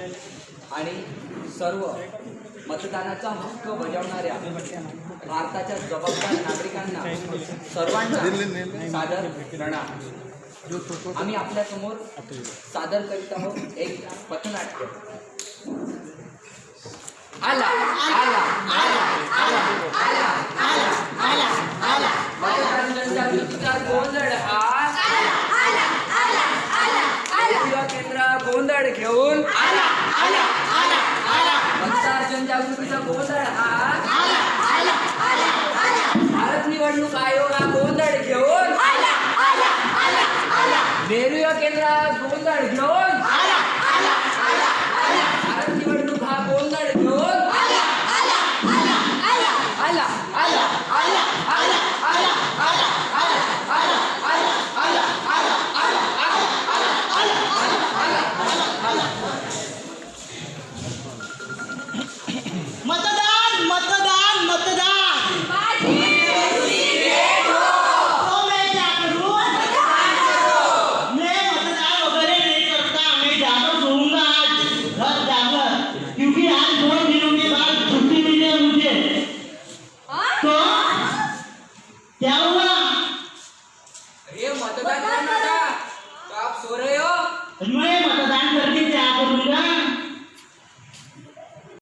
आणि सर्व मतदानाचा हक्क बजावणाऱ्या भारताच्या जबाबदार नागरिकांना सर्वांना सादर प्रणाम. आम्ही आपल्यासमोर सादर करीत आहोत एक पथनाट्य. आला आला आला आला आला आला आला. गोंधळ हा. सेवा केंद्र गोंधळ घेऊन आला. आला आला आला. भारत निवडणूक आयोगा गोंधळ घेऊन नेहरूया केंद्रात गोंधळ घेऊन भारत निवडणूक हा गोंधळ घेऊन आला. आला आला. आला आला. Amen.